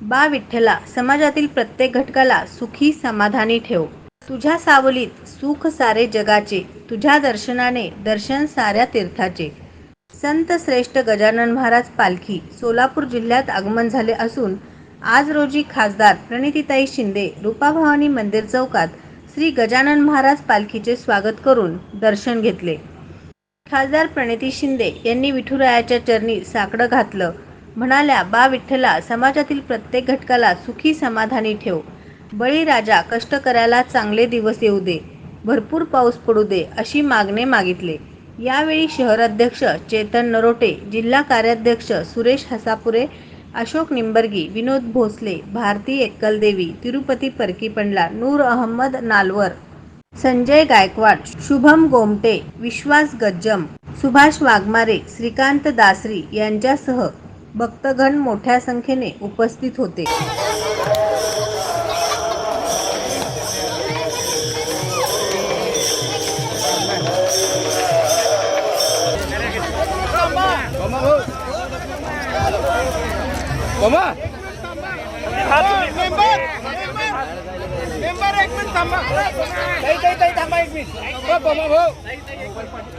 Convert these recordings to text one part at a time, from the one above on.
बा विठ्ठला समाजातील प्रत्येक घटकाला सुखी समाधानी ठेव. तुझ्या सावलीत सुख सारे जगाचे तुझ्या दर्शनाने दर्शन साऱ्या तीर्थाचे. संत श्रेष्ठ गजानन महाराज पालखी सोलापूर जिल्ह्यात आगमन झाले असून आज रोजी खासदार प्रणितीताई शिंदे रूपाभवानी मंदिर चौकात श्री गजानन महाराज पालखीचे स्वागत करून दर्शन घेतले. खासदार प्रणिती शिंदे यांनी विठुरायाच्या चरणी साकडं घातलं. म्हणाल्या बा विठ्ठला समाजातील प्रत्येक घटकाला सुखी समाधानी ठेव. बळीराजा कष्ट करायला चांगले दिवस येऊ दे. भरपूर पाऊस पडू दे अशी मागणे मागितले. यावेळी शहराध्यक्ष चेतन नरोटे जिल्हा कार्याध्यक्ष सुरेश हसापुरे अशोक निंबर्गी विनोद भोसले भारती एक्कलदेवी तिरुपती परकीपंडला नूर अहमद नालवर संजय गायकवाड शुभम गोमटे विश्वास गज्जम सुभाष वाघमारे श्रीकांत दासरी यांच्यासह भक्तगण मोठ्या संख्येने उपस्थित होते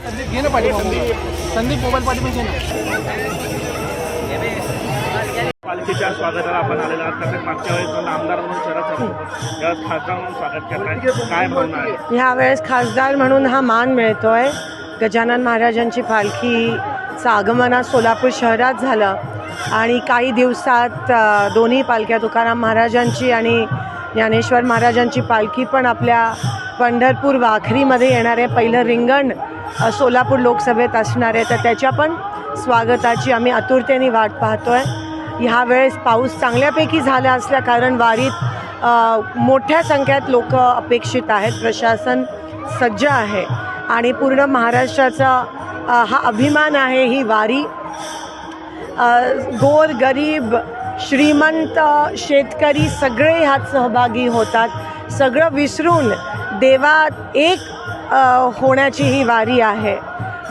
संदीप मोबाईल पाठी संदीप मोबाईल पाठी पण पालखीच्या स्वागताला आपण आलेलो आहात. तसेच मागच्या वेळेस आमदार म्हणून शरद होतो. यावेळेस खासदार म्हणून स्वागत करताय. काय भावना आहे? ह्यावेळेस खासदार म्हणून हा मान मिळतोय. गजानन महाराजांची पालखीचं आगमन आज सोलापूर शहरात झालं. आणि काही दिवसात दोन्ही पालख्या तुकाराम महाराजांची आणि ज्ञानेश्वर महाराजांची पालखी पण आपल्या पंढरपूर वाखरीमध्ये येणारे पहिलं रिंगण सोलापूर लोकसभेत असणार आहे. तर त्याच्या पण स्वागताची आम्ही आतुरतेने वाट पाहतो आहे ह्या ह्यावेळेस पाऊस चांगल्यापैकी झाला असल्या कारण वारीत मोठ्या संख्येत लोक अपेक्षित आहेत. प्रशासन सज्ज आहे. आणि पूर्ण महाराष्ट्राचा हा अभिमान आहे ही वारी. गोर गरीब श्रीमंत शेतकरी सगळे ह्यात सहभागी होतात. सगळं विसरून देवात एक होण्याची ही वारी आहे.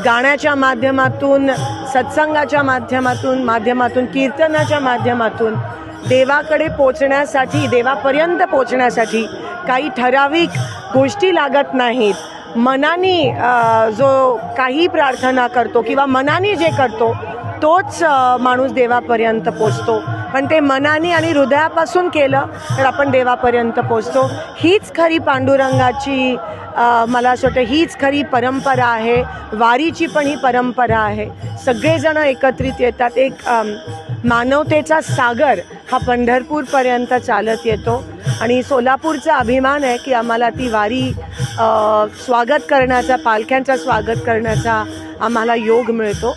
गाण्याच्या माध्यमातून सत्संगाच्या माध्यमातून माध्यमातून कीर्तनाच्या माध्यमातून देवाकडे पोचण्यासाठी देवापर्यंत पोचण्यासाठी काही ठराविक गोष्टी लागत नाहीत. मनाने जो काही प्रार्थना करतो किंवा मनाने जे करतो तोच माणूस देवापर्यंत पोचतो. पण ते मनाने आणि हृदयापासून केलं तर आपण देवापर्यंत पोचतो हीच खरी पांडुरंगाची मला असं वाटतं हीच खरी परंपरा आहे. वारीची पण ही परंपरा आहे. सगळेजणं एकत्रित येतात. एक मानवतेचा सागर हा पंढरपूरपर्यंत चालत येतो. आणि सोलापूरचा अभिमान आहे की आम्हाला ती वारी स्वागत करण्याचा पालख्यांचा स्वागत करण्याचा आम्हाला योग मिळतो.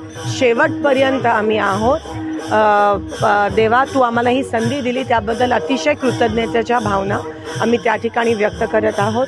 शेवटपर्यंत आम्ही आहोत. देवा तू आम्हाला ही संधी दिली त्याबद्दल अतिशय कृतज्ञतेच्या भावना आम्ही त्या ठिकाणी व्यक्त करत आहोत.